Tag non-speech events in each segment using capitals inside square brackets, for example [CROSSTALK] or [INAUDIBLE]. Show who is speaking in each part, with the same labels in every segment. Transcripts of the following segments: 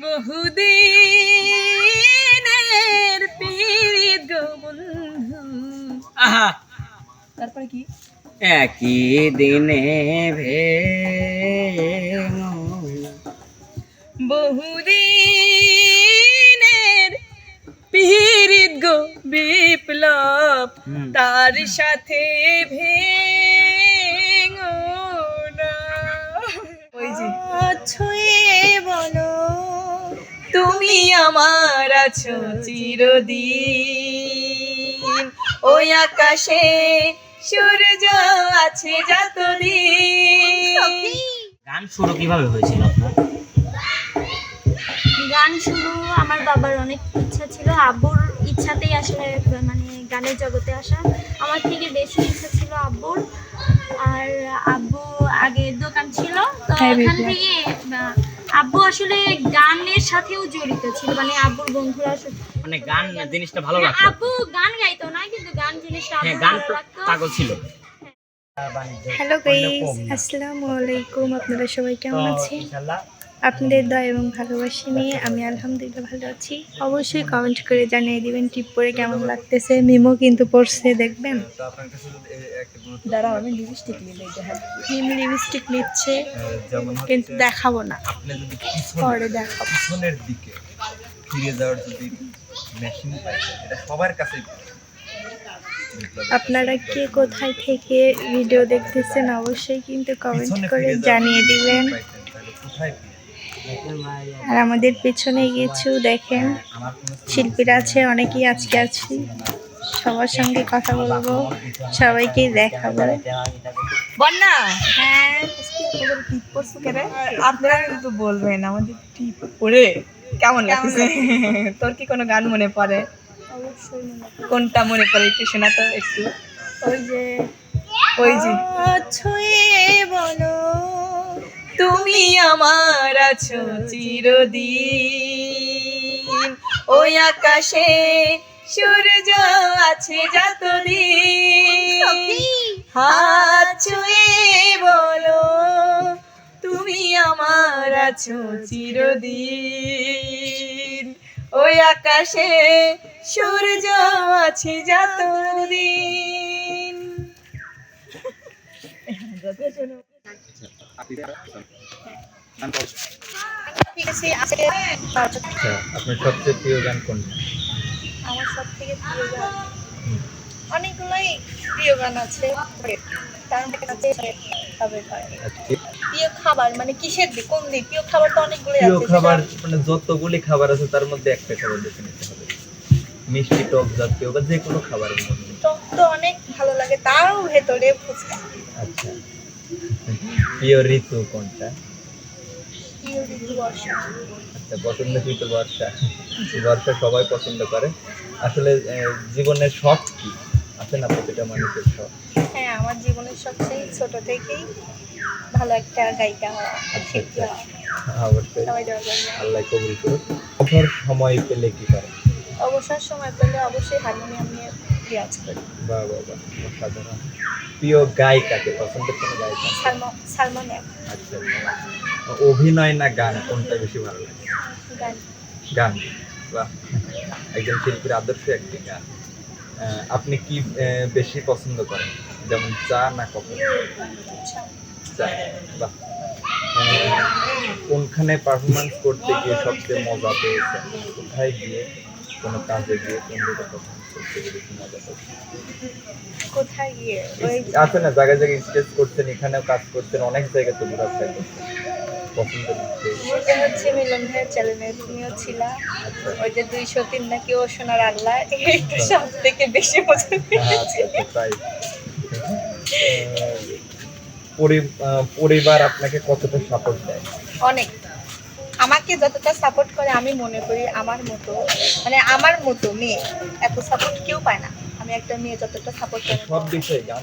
Speaker 1: বহুদিনের পীড়িত গো বন্ধু।
Speaker 2: আহা।
Speaker 1: তারপরে কি?
Speaker 2: একই দিনে ভেঙো।
Speaker 1: বহুদিনের পীড়িত গো বিপ্লব তার সাথে ভেঙো। আমার আছো চিরদিন। ওই আকাশে সূর্য আছে যতদিন।
Speaker 2: গান শুরু কীভাবে হয়েছিল আপনার?
Speaker 3: গান শুরু আমার বাবার অনেক ইচ্ছা ছিল। আব্বুর ইচ্ছাতেই আসলে মানে গানের জগতে আসা। আমার থেকে বেশি ইচ্ছা ছিল আব্বুর। আর আব্বু আগে দোকান ছিল তো
Speaker 1: হ্যাঁ,
Speaker 3: ওখান থেকে আব্বু আসলে গানের সাথেও জড়িত ছিল মানে আব্বুর বন্ধুরা
Speaker 2: মানে গান জিনিসটা ভালো
Speaker 3: হ্যাঁ,
Speaker 2: লাগতো।
Speaker 3: আব্বু গান গাইতো না কিন্তু গান জিনিসটা
Speaker 2: হ্যাঁ গান পাগল ছিল।
Speaker 4: হ্যালো গাইস আসসালামু আলাইকুম আপনারা সবাই কেমন আছেন? আপনাদের দয়া এবং ভালোবাসি নিয়ে আমি আলহামদুলিল্লাহ ভালো আছি। অবশ্যই কমেন্ট করে জানিয়ে দিবেন টিপ পরে কেমন লাগতেছে। মিমো কিন্তু পড়ছে দেখবেন।
Speaker 1: দাঁড়াও আমি লিপস্টিক
Speaker 4: মিম লিপস্টিক নিচ্ছে কিন্তু দেখাবো না। পরে দেখাবো।
Speaker 5: দিকে ফিরে যাওয়ার যদি মেশিন এটা সবার পাবেন।
Speaker 4: আপনারা কে কোথায় থেকে ভিডিও দেখতেছেন অবশ্যই কিন্তু কমেন্ট করে জানিয়ে দিবেন।
Speaker 5: কোথায়?
Speaker 4: আর আমাদের পেছনে কিছু দেখেন শিল্পীরা আছে অনেকেই আজকে আছি। সবার সঙ্গে কথা বলব সবাইকে দেখাবো।
Speaker 1: বন্যা! হ্যাঁ টিপ আপনারা কিন্তু বলবেন আমাদের টিপ পরে কেমন লাগছে? তোর কি কোনো গান মনে পড়ে। কোনটা মনে পড়ে একটু শোনা তো একটু।
Speaker 4: ওই যে
Speaker 1: ওই যে।
Speaker 4: ছুঁয়ে বলো।
Speaker 1: তুমি আমার আছো চিরদিন। ওই আকাশে সূর্য আছে যতদিন। হাত ছুঁয়ে বলো তুমি আমার আছো চিরদিন। ওই আকাশে সূর্য আছে যতদিন। ঠিক আছে আজকে
Speaker 5: আচ্ছা আপনার সবচেয়ে প্রিয় গান কোনটা?
Speaker 4: আমার সব থেকে প্রিয় গান অনেকগুলোই প্রিয় গান আছে। তার মধ্যে আছে তবে হয়।
Speaker 5: আজকে
Speaker 4: প্রিয় খাবার মানে কিসের দিক কোন দিক প্রিয় খাবার তো অনেকগুলোই
Speaker 5: প্রিয় খাবার মানে যতগুলি খাবার আছে তার মধ্যে একটা খাবার বেছে নিতে হবে। মিষ্টি টক জাতীয় বা যে কোনো খাবারের মধ্যে।
Speaker 4: টক তো অনেক ভালো লাগে তারও ভেতরে ফুচকা।
Speaker 5: আচ্ছা। প্রিয় ঋতু কোনটা?
Speaker 4: প্রিয় ঋতু বর্ষা।
Speaker 5: আচ্ছা পছন্দ ঋতু বর্ষা। বর্ষা সবাই পছন্দ করে। আসলে জীবনের শখ কি? আছে না প্রতিটা মানুষের শখ?
Speaker 4: হ্যাঁ আমার জীবনের সবচেয়ে ছোট থেকেই ভালো একটা গায়িকা হওয়া।
Speaker 5: আচ্ছা আচ্ছা। অবশ্যই।
Speaker 4: দোয়া করবে
Speaker 5: আল্লাহ কবুল করুক। অবসর সময় পেলে কি করে?
Speaker 4: অবসর সময় পেলে অবশ্যই হারমোনিয়াম নিয়ে রিয়াজ করি।
Speaker 5: বা বাবা অসাধারণ। প্রিয় গায়িকাকে পছন্দের কোনো গায়িকা?
Speaker 4: সালমা সালমান
Speaker 5: আচ্ছা আচ্ছা। অভিনয় না গান কোনটা বেশি ভালো লাগে?
Speaker 4: গান।
Speaker 5: বাহ। একজন শিল্পীর আদর্শ একটি গান। আপনি কি বেশি পছন্দ করেন? যেমন চা না কফি? চা। বাহ। কোনখানে পারফরমেন্স করতে গিয়ে সবচেয়ে মজা পেয়েছেন? কোথায় গিয়ে কোনো কাজে গিয়ে কোন জায়গায় পারফরমেন্স করতে গিয়ে বেশি মজা পেয়েছেন?
Speaker 4: কোথায় গিয়ে?
Speaker 5: আছে না জায়গায় জায়গায় স্টেজ করছেন এখানেও কাজ করছেন অনেক জায়গায় তো ঘোরাফেরা করছেন। পছন্দের
Speaker 4: সেটা হচ্ছে মিলন ভাইয়ের চ্যানেলে তুমিও ছিলা।
Speaker 5: আচ্ছা।
Speaker 4: ওই যে দুইশো তিন নাকি ও সোনার আল্লাহ এইটা সব থেকে বেশি
Speaker 5: আচ্ছা
Speaker 4: পেয়েছি
Speaker 5: আচ্ছা, তাই। পরিবার আপনাকে কতটা সাপোর্ট দেয়?
Speaker 4: অনেক। আমাকে যতটা সাপোর্ট করে আমি মনে করি আমার মতো মানে আমার মতো মেয়ে এত সাপোর্ট কেউ পায় না। আমি একটা মেয়ে যতটা সাপোর্ট করে
Speaker 5: সব বিষয়ে গান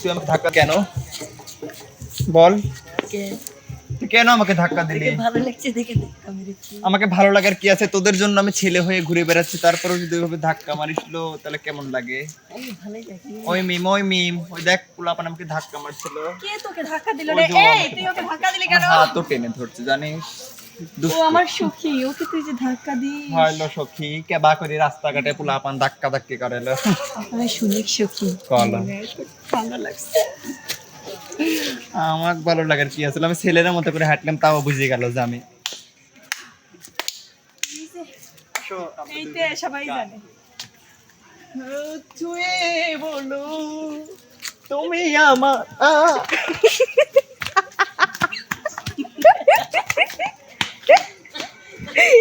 Speaker 5: তুই আমাকে ধাক্কা কেন? বল। কেন আমাকে ধাক্কা দিলি? আমাকে ভালো লাগার কি আছে? তোদের জন্য আমি ছেলে হয়ে ঘুরে বেড়াচ্ছি তারপরেও যদি ওইভাবে ধাক্কা মারিস লো, তাহলে কেমন লাগে? ওই মিম ওই মিম ওই দেখ পোলাপান আমাকে ধাক্কা মারছিল।
Speaker 1: কে তোকে ধাক্কা দিল রে? এই তুই ওকে ধাক্কা দিলি কেন?
Speaker 5: হাত তো টেনে ধরছে জানিস?
Speaker 1: ও আমার সুখী ওকে তুই যে ধাক্কা দিস।
Speaker 5: হইল সখী কেবা করে রাস্তাঘাটে ধাক্কা ধাক্কি করেলো
Speaker 1: আমি শুনি সুখী।
Speaker 5: কল।
Speaker 1: ভালো লাগছে।
Speaker 5: আমার ভালো লাগার কি আসলে আমি ছেলের মতো করে হাঁটলাম তাও বুঝে গেল যে আমি।
Speaker 1: এইতে সবাই জানে। ছুঁয়ে বলো
Speaker 5: তুমি আমার [LAUGHS]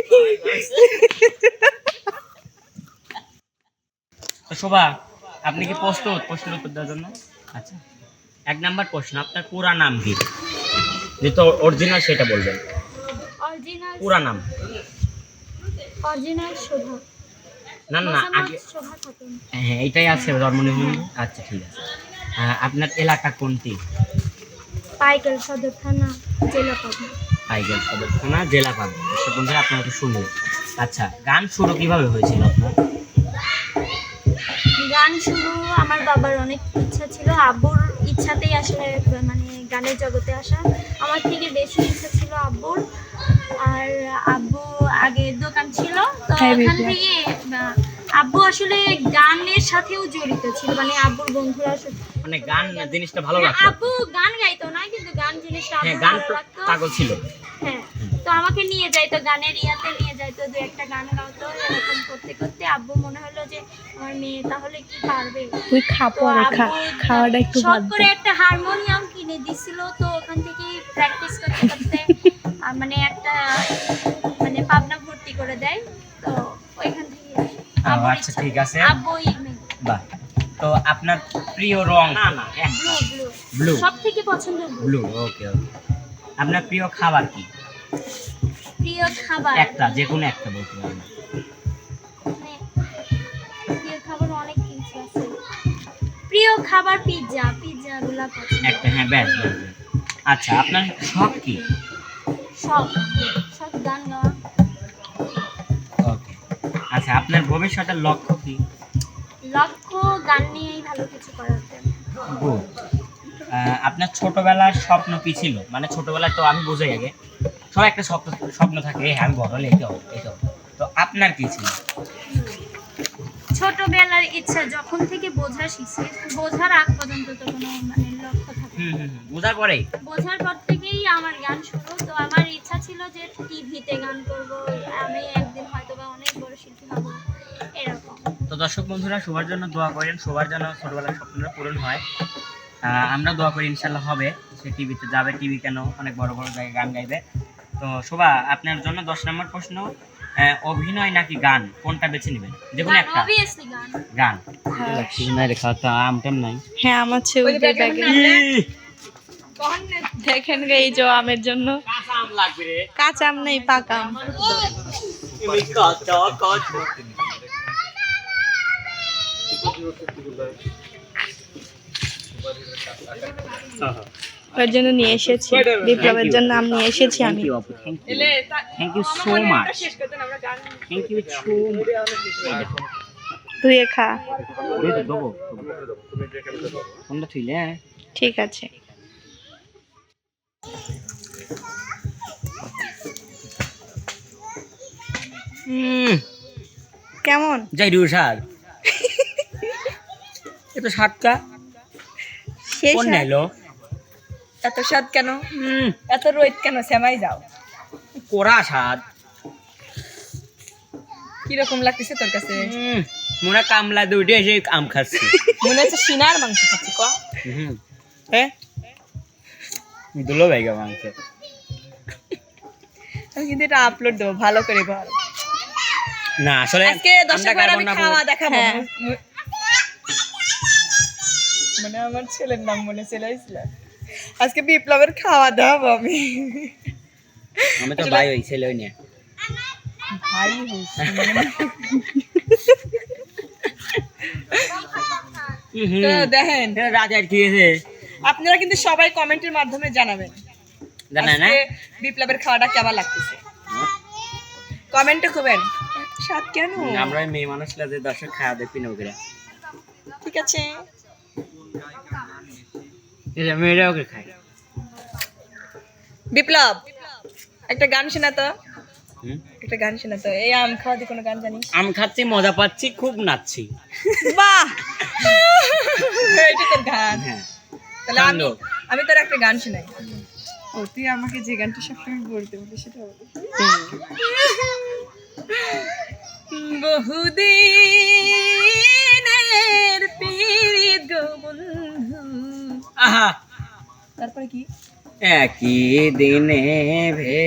Speaker 2: তো শোভা আপনি কি প্রস্তুত প্রশ্নের উত্তর দেওয়ার জন্য? আচ্ছা। এক নাম্বার প্রশ্ন আপনার পুরা নাম কি? যেহেতু অরিজিনাল সেটা বলবেন।
Speaker 3: অরিজিনাল
Speaker 2: পুরা নাম।
Speaker 3: অরিজিনাল শোভা।
Speaker 2: না না আগে হ্যাঁ এইটাই আছে জন্ম নিবন্ধন। আচ্ছা ঠিক আছে। আপনার এলাকা কোনটি?
Speaker 3: পাইকেল সদর থানা জেলা পাবনা।
Speaker 2: টাইগার সদর থানা জেলা পাবনা। সে বন্ধুরা আপনারা একটু শুনবেন আচ্ছা গান শুরু কীভাবে হয়েছিল আপনার?
Speaker 3: গান শুরু আমার বাবার অনেক ইচ্ছা ছিল। আব্বুর ইচ্ছাতেই আসলে মানে গানের জগতে আসা। আমার থেকে বেশি ইচ্ছা ছিল আব্বুর। আর আব্বু আগে দোকান ছিল তো
Speaker 4: হ্যাঁ,
Speaker 3: ওখান থেকে আব্বু আসলে গানের সাথেও জড়িত ছিল মানে আব্বুর বন্ধুরা
Speaker 2: মানে গান জিনিসটা ভালো
Speaker 3: হ্যাঁ,
Speaker 2: লাগতো।
Speaker 3: আব্বু গান গাইতো না কিন্তু গান জিনিসটা
Speaker 2: হ্যাঁ গান
Speaker 3: ভালো লাগতো।
Speaker 2: পাগল ছিল।
Speaker 3: হ্যাঁ তো আমাকে নিয়ে যাইতো গানের ইয়াতে নিয়ে যাইতো দু একটা গান গাওতো এরকম করতে করতে আব্বু মনে হলো যে আমার মেয়ে তাহলে কি পারবে?
Speaker 4: তুই খা পরে খা খাওয়াটা একটু বাদ
Speaker 3: করে একটা হারমোনিয়াম কিনে দিছিল তো ওখান থেকে প্র্যাকটিস করতে করতে মানে একটা মানে পাবনা ভর্তি করে দেয় তো ওইখান থেকে
Speaker 2: আচ্ছা, ঠিক। আছে।
Speaker 3: আব্বুই
Speaker 2: বাহ। তো আপনার প্রিয় রং না না
Speaker 3: ব্লু ব্লু। সব থেকে পছন্দ ব্লু।
Speaker 2: ব্লু ওকে ওকে। আপনার প্রিয় খাবার কি?
Speaker 3: প্রিয় খাবার।
Speaker 2: একটা যে কোনো একটা বলতে পারেন।
Speaker 3: প্রিয় খাবার অনেক কিছু আছে। প্রিয় খাবার পিৎজা পিৎজা গুলা পছন্দ
Speaker 2: একটা হ্যাঁ ব্যাস। আচ্ছা আপনার শখ কি?
Speaker 3: সব সব গান গাওয়া।
Speaker 2: ওকে। আচ্ছা আপনার ভবিষ্যতের লক্ষ্য কি?
Speaker 3: লক্ষ্য গান নিয়েই ভালো কিছু
Speaker 2: Good. আপনার ছোটবেলার স্বপ্ন কি ছিল? মানে ছোটবেলায় তো আমি বোঝাই আগে সবাই একটা স্বপ্ন স্বপ্ন থাকে "এই আমি বড় হলে এটা হবে এটা তো আপনার কি ছিল?
Speaker 3: ছোটবেলার ইচ্ছা যখন থেকে বোঝা শিখছি বোঝার আগ পর্যন্ত তো কোনো মানে লক্ষ্য থাকে
Speaker 2: হুম হুম হুম। বোঝার পরেই
Speaker 3: বোঝার পর থেকেই আমার গান শুরু। তো আমার ইচ্ছা ছিল যে টিভিতে গান করব আমি একদিন হয়তো বা অনেক বড় শিল্পী হব এরকম।
Speaker 2: তো দর্শক বন্ধুরা সবার জন্য দোয়া করেন সবার যেন ছোটবেলার স্বপ্নটা পূরণ হয়। আমরা দোয়া করি ইনশাল্লাহ হবে। সে টিভিতে যাবে টিভি কেন? অনেক বড় বড় জায়গায় গান গাইবে। তো শোভা আপনার জন্য দশ নম্বর প্রশ্ন অভিনয় নাকি গান? কোনটা বেছে নেবেন? যে কোনো
Speaker 3: গান
Speaker 2: একটা।
Speaker 3: গান।
Speaker 2: গান। নাই তা আমটাম নাই।
Speaker 4: হ্যাঁ আমার
Speaker 1: ওই যে ব্যাগে।
Speaker 4: দেখেন গে এই যে আমের জন্য।
Speaker 2: কাঁচা আম লাগবে রে।
Speaker 4: কাঁচা আম নেই পাকা আম।
Speaker 2: কাঁচা কাঁচা
Speaker 4: ওর জন্য নিয়ে এসেছি। বিপ্লবের জন্য আম নিয়ে এসেছি আমি।
Speaker 2: থ্যাংক ইউ সো মাচ
Speaker 1: এটা শেষ করতে না, আমরা গান
Speaker 2: থ্যাংক ইউ সো
Speaker 4: তুই খা।
Speaker 2: কোনটা থইলে হ্যাঁ।
Speaker 4: ঠিক আছে।
Speaker 2: হুম।
Speaker 4: কেমন?
Speaker 2: যাই রু সার [LAUGHS] এ তো সাতটা। কোন নাইলো
Speaker 1: এত স্বাদ কেন? এত রোদ কেন? শ্যামাই যাও।
Speaker 2: কোরা স্বাদ।
Speaker 1: কীরকম লাগতেছে তোর কাছে?
Speaker 2: হুম মোরা কামলা দুইটা এসে আম খাচ্ছি।
Speaker 1: মনে হচ্ছে সিনার মাংস খাচ্ছি ক?
Speaker 2: হ্যাঁ দুলো ভাইগা মাংস।
Speaker 1: আমি কিন্তু এটা আপলোড দেবো ভালো করে বল।
Speaker 2: না আসলে
Speaker 1: আজকে দশটা করে আমি খাওয়া দেখাবো। মানে আমার ছেলের নাম মনে চলে আজকে বিপ্লবের খাওয়া দেখাবো আমি।
Speaker 2: আমি তো ভাই হই ছেলে হই
Speaker 1: ভাই হইছে, তো দেখেন।
Speaker 2: রাত আর কি
Speaker 1: আপনারা কিন্তু সবাই কমেন্টের মাধ্যমে জানাবেন।
Speaker 2: জানা না?
Speaker 1: বিপ্লবের খাওয়াটা কেমন লাগতেছে? কমেন্টে করবেন স্বাদ কেন?
Speaker 2: আমরা মেয়ে মানুষ যে দর্শক খাওয়া দেখি নৌকেরা
Speaker 1: ঠিক আছে।
Speaker 2: এটা মেয়েরা ওকে খায়।
Speaker 1: বিপ্লব একটা গান শোনা তো। একটা গান শোনা তো। এই আম খাওয়া দিয়ে কোনো গান জানিস?
Speaker 2: আম খাচ্ছি মজা পাচ্ছি খুব নাচছি।
Speaker 1: বাহ! এটা তোর গান।
Speaker 2: হ্যাঁ।
Speaker 1: তাহলে আমি আমি তোর একটা গান শোনাই। ও তুই আমাকে যে গানটা সবসময় বলতে বলি সেটা বল। বহুদিনের পীড়িত তারপরে কি?
Speaker 2: একই দিনে ভে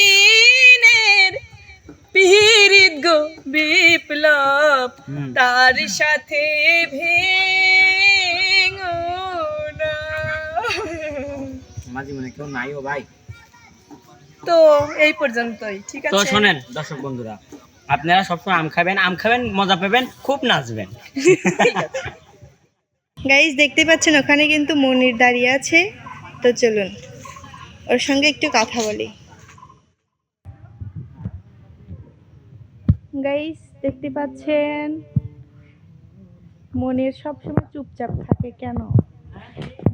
Speaker 1: বহুদিনের পীড়িত গো বিপ্লব তার সাথে ভেঙো না।
Speaker 2: মাঝে মনে কেউ নাই ও ভাই।
Speaker 1: তো এই পর্যন্তই ঠিক
Speaker 2: তো
Speaker 1: আছে?
Speaker 2: শোনেন দর্শক বন্ধুরা আপনারা সবসময় আম খাবেন আম খাবেন মজা পাবেন খুব নাচবেন।
Speaker 4: গাইজ দেখতে পাচ্ছেন ওখানে কিন্তু মনির দাঁড়িয়ে আছে। তো চলুন ওর সঙ্গে একটু কথা বলি। গাইজ দেখতে পাচ্ছেন মনির সবসময় চুপচাপ থাকে কেন?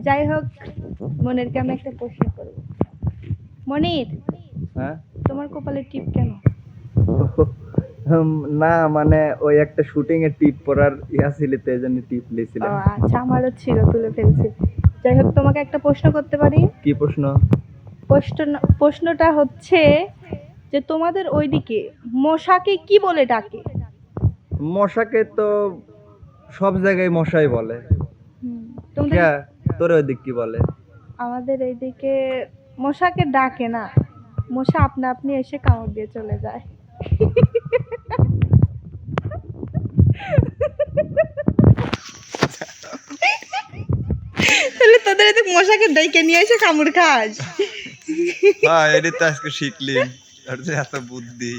Speaker 4: যাই হোক মনিরকে আমি একটা প্রশ্ন করব। মনির
Speaker 5: হ্যাঁ?
Speaker 4: তোমার কপালে টিপ কেন? [LAUGHS]
Speaker 5: না মানে ওই একটা শুটিং এর টিপ পরার ইয়া ছিল তো এই জন্য টিপ
Speaker 4: ও আচ্ছা আমারও ছিল তুলে ফেলছি। যাই হোক তোমাকে একটা প্রশ্ন করতে পারি?
Speaker 5: কি প্রশ্ন?
Speaker 4: প্রশ্ন প্রশ্নটা হচ্ছে যে তোমাদের ওইদিকে মশাকে কি বলে ডাকে?
Speaker 5: মশাকে তো সব জায়গায় মশাই বলে। তোর ওই দিক কি বলে?
Speaker 4: আমাদের এইদিকে মশাকে ডাকে না। মশা আপনা আপনি এসে কামড় দিয়ে চলে যায় তাহলে তোদের এদিকে মশাকে ডেকে নিয়ে এসে কামড় খাস।
Speaker 5: হ্যাঁ এটা তো আজকে শিখলি। আর এত বুদ্ধি।